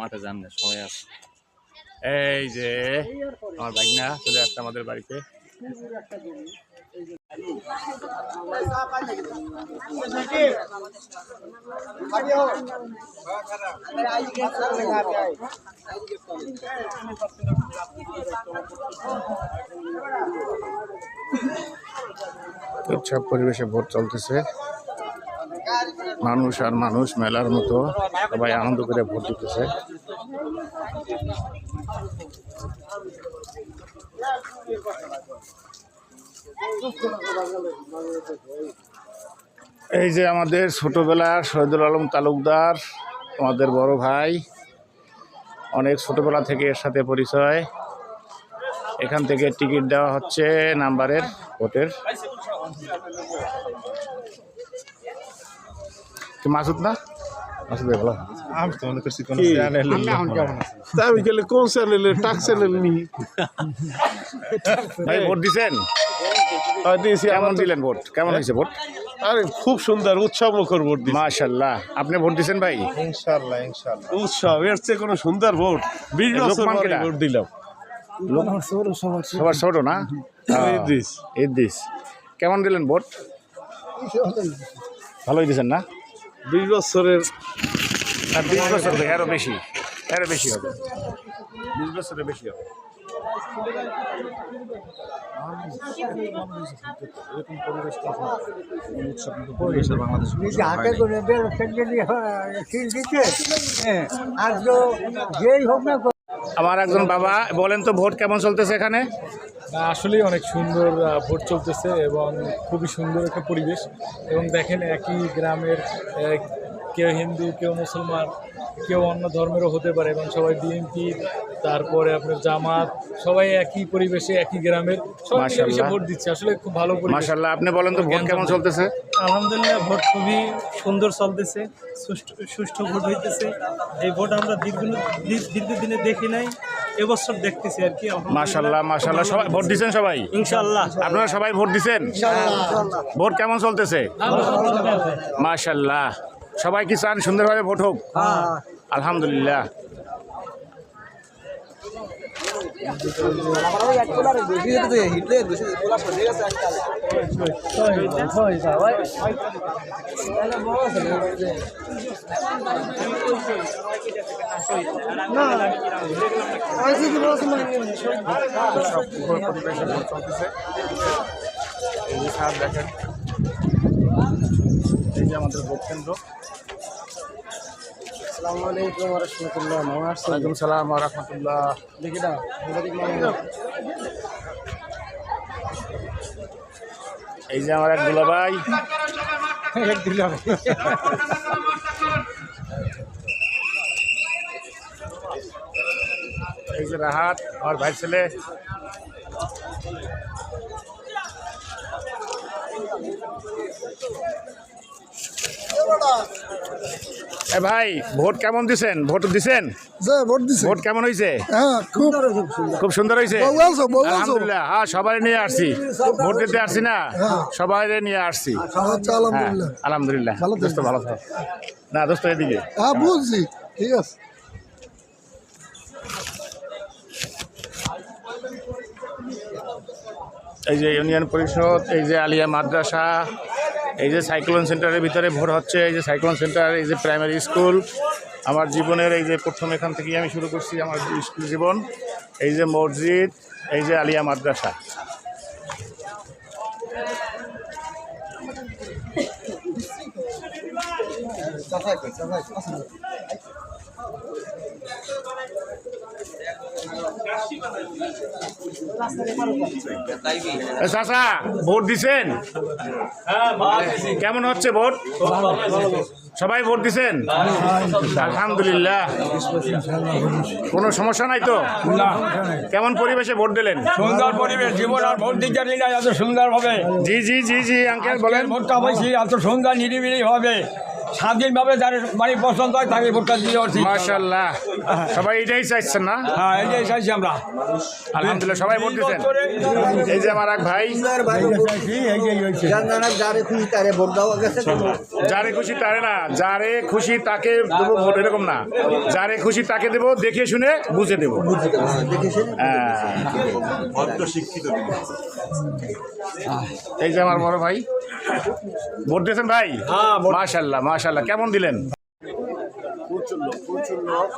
মাঠে যান না এই যে, আমার ভাগনা চলে আসছে আমাদের বাড়িতে। উৎসব পরিবেশে ভোট চলতেছে। মানুষ আর মানুষ মেলার মতো সবাই আনন্দ করে ভোট দিতেছে। এই যে আমাদের ছোটবেলার শহীদুল আলম তালুকদার, আমাদের বড় ভাই, অনেক ছোটবেলা থেকে এর সাথে পরিচয়। এখান থেকে টিকিট দেওয়া হচ্ছে নাম্বারের ভোটের। মাসুদ না? মাসুদ ভালো? আমি তো মনে করছি কোনো চ্যানেল তা আমি গেলে কোন চ্যানেলে টাক চ্যানেল নি ভাই ভোট দিছেন? দিয়েছি। কেমন দিলেন ভোট? কেমন হয়েছে ভোট? আরে খুব সুন্দর উৎসব মুখর ভোট দিছি মাশাল্লাহ। আপনি ভোট দিছেন ভাই? ইনশাআল্লাহ ইনশাআল্লাহ। উৎসব এর চেয়ে কোনো সুন্দর ভোট। বিশ এই বছর পরে ভোট দিলাম। সবার ছোট। না। ইদ্দিস কেমন দিলেন ভোট? ভালোই দিছেন না? বিশ বছরের আর বিশ বছর থেকে আরও বেশি আরও বেশি হবে। বিশ বছরের বেশি হবে। হাতে করে দিতে। হ্যাঁ আর তো যেই হোক না আমার একজন বাবা, বলেন তো ভোট কেমন চলতেছে এখানে? আসলেই অনেক সুন্দর ভোট চলতেছে এবং খুবই সুন্দর একটা পরিবেশ। এবং দেখেন একই গ্রামের কেউ হিন্দু, কেউ মুসলমান, কেউ অন্য ধর্মেরও হতে পারে এবং সবাই বিএনপি তারপরে আপনার জামাত সবাই একই পরিবেশে একই গ্রামের সবাই মিলেমিশে ভোট দিচ্ছে। আসলে খুব ভালো মাশাল্লাহ আপনি বলেন তো ভোট কেমন চলতেছে? আলহামদুলিল্লাহ ভোট খুবই সুন্দর চলতেছে সুষ্ঠু সুষ্ঠু ভোট হইতেছে। এই ভোট আমরা দীর্ঘ দীর্ঘদিনে দেখি নাই এবছর দেখতেছি আর কি। মাশাল্লাহ মাশাল্লাহ সবাই ভোট দিচ্ছেন সবাই? ইনশাআল্লাহ। আপনারা সবাই ভোট দিচ্ছেন? ভোট কেমন চলতেছে? মাশাল্লাহ সবাই কি চান সুন্দরভাবে ভোট হোক? আলহামদুলিল্লাহ সব পুকুর পরিবেশে ভোট চলতেছে এই যে স্যার দেখেন এই ওয়ালাইকুম সালাম রহমতুল্লাহ। এই যে আমার এক দুলাভাই এই যে রাহাত আমার ভাই ছেলে। এ ভাই ভোট কেমন দিছেন? ভোট দিছেন? ভোট কেমন হয়েছে হ্যাঁ খুব খুব সুন্দর। হয়েছে। আলহামদুলিল্লাহ। হ্যাঁ সবাই নিয়ে আসছি। ভোট দিতে আসছি না? সবাই নিয়ে আসছি। আচ্ছা হ্যাঁ আলহামদুলিল্লাহ। আলহামদুলিল্লাহ ভালো দোস্ত ভালো থাক না দোস্ত এদিকে। হ্যাঁ বুঝছি। ঠিক আছে। এই যে ইউনিয়ন পরিষদ এই যে আলিয়া মাদ্রাসা এই যে সাইক্লোন সেন্টারের ভিতরে ভোর হচ্ছে, এই যে সাইক্লোন সেন্টার, এই যে প্রাইমারি স্কুল, আমার জীবনের এই যে প্রথম এখান থেকেই আমি শুরু করছি আমার স্কুল জীবন। এই যে মসজিদ, এই যে আলিয়া মাদ্রাসা। ভোট দিছেন? কেমন হচ্ছে ভোট? সবাই ভোট দিছেন? আলহামদুলিল্লাহ। কোনো সমস্যা নাই তো? কেমন পরিবেশে ভোট দিলেন? সুন্দর পরিবেশ জীবন আর ভোট দিতে এত সুন্দর হবে জি জি জি জি আঙ্কেল বলেন। ভোটটা পাইছি এত সুন্দর নিরিবিলি হবে স্বাধীনভাবে যার মানে পছন্দ হয় তাকে ভোটটা দিয়ে আসি মাশাল্লাহ সবাই এটাই চাইছেন না? হ্যাঁ এই যে চাইছি আমরা। আলহামদুলিল্লাহ সবাই ভোট দিচ্ছেন এই যে আমার এক ভাই। যারে খুশি তারে ভোট দেওয়া গেছে যারে খুশি তারে না যারে খুশি তাকে দেবো ভোট এরকম না। যারে খুশি তাকে দেবো দেখে শুনে বুঝে দেবো। হ্যাঁ। এই যে আমার বড় ভাই। ভোট দিয়েছেন ভাই? মাশাল্লাহ মাশাল্লাহ কেমন দিলেন? প্রচুর লোক প্রচুর লোক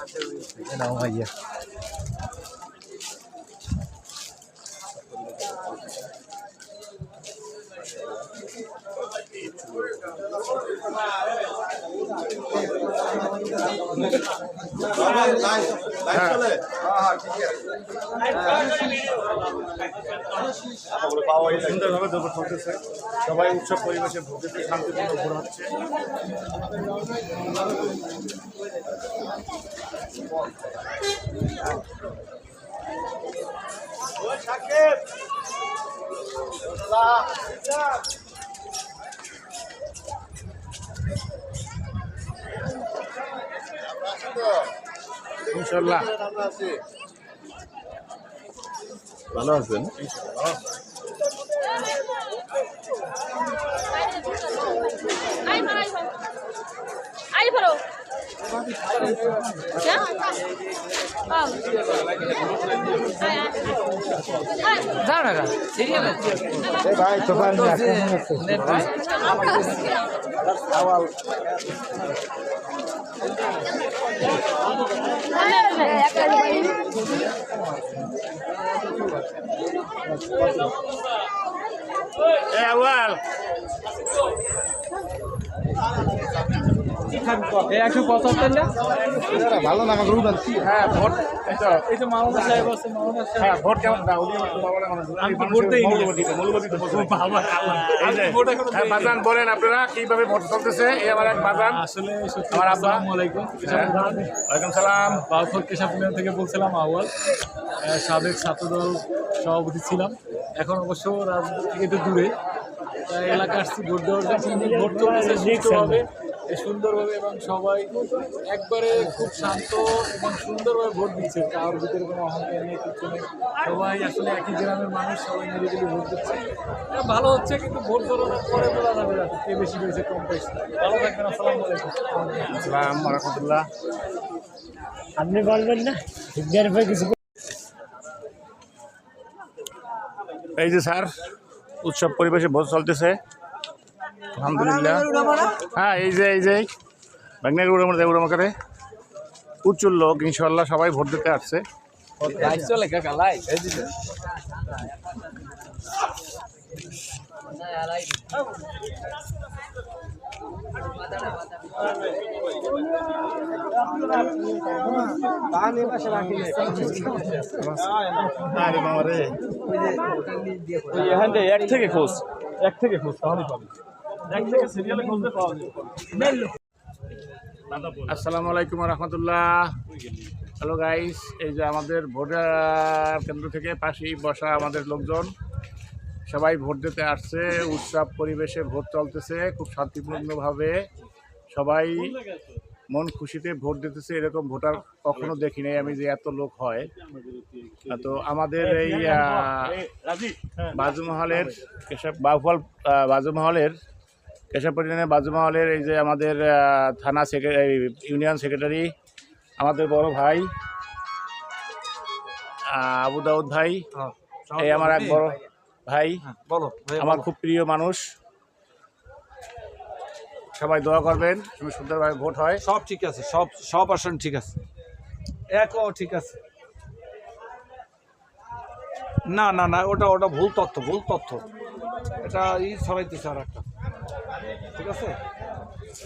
দিতেছে সুন্দরভাবে দেবো চলতেছে। সবাই উৎসব পরিবেশে ভোট দিতে শান্তিপূর্ণ ভোট হচ্ছে। ইনশাল্লাহ ভালো আছেন parou. Já? Vamos. একশো ভালো না হ্যাঁ ভোট। এই তো এই সাহেব আছে মাওলানা সাহেব। হ্যাঁ ভোট কেমন? না উনি তো তো হ্যাঁ, দেইনি। বাজান বলেন আপনারা কীভাবে ভোট চলতেছে। এই আমার এক বাজান। আসলে আমার আব্বা। আলাইকুম। ওয়ালাইকুম সালাম। বাউফর কেশাপুলিয়া থেকে বলছিলাম আওয়াল সাবেক ছাত্রদল সভাপতি ছিলাম। এখন অবশ্য রাজনীতি থেকে একটু দূরে। এলাকা আসছি ভোট দেওয়ার জন্য। ভোট চলতেছে সুষ্ঠুভাবে। এ সুন্দরভাবে এবং সবাই একবারে খুব শান্ত এবং সুন্দরভাবে ভোট দিচ্ছে। কারোর ভিতরে কোনো অহংকার নেই কিছু নেই। সবাই আসলে একই গ্রামের মানুষ সবাই মিলে মিলে ভোট দিচ্ছে। হ্যাঁ, ভালো হচ্ছে কিন্তু ভোট গণনার পরে বলা যাবে না কে বেশি পেয়েছে কম পেয়েছে। ভালো থাকবেন আসসালামু আলাইকুম। রহমতুল্লাহ আপনি বলবেন না কিছু এই যে স্যার উৎসব পরিবেশে ভোট চলতেছে। আলহামদুলিল্লাহ। হ্যাঁ এই যে এই যে। বাংলার উড়ামার দেয় উড়ামাকারে প্রচুর লোক ইনশাল্লাহ সবাই ভোট দিতে আসছে। এক থেকে খোঁজ। এক থেকে খোঁজ তাহলেই পাবে। আসসালামু আলাইকুম রহমতুল্লাহ। হ্যালো গাইস এই যে আমাদের ভোটার কেন্দ্র থেকে পাশেই বসা আমাদের লোকজন সবাই ভোট দিতে আসছে উৎসব পরিবেশে ভোট চলতেছে খুব শান্তিপূর্ণভাবে সবাই মন খুশিতে ভোট দিতেছে এরকম ভোটার কখনো দেখি নাই আমি যে এত লোক হয়। তো আমাদের এই আহ, বাজুমহলের কেশব আহ, বাজুমহলের কেশবপল্লী বাজুমহলের এই যে আমাদের থানা সেক্রেটারি ইউনিয়ন সেক্রেটারি আমাদের বড় ভাই আবু দাউদ ভাই এই আমার এক বড় ভাই বলো আমার খুব প্রিয় মানুষ। সবাই দোয়া করবেন সুন্দর- সুন্দরভাবে ভোট হয়। সব ঠিক আছে সব সব আসন ঠিক আছে। একও ঠিক আছে। না না না ওটা ওটা ভুল তথ্য ভুল তথ্য। এটা ই ছড়াইতেছে আর একটা ঠিক আছে?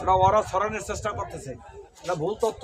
ওরা ওরা সরানোর চেষ্টা করতেছে। এটা ভুল তথ্য।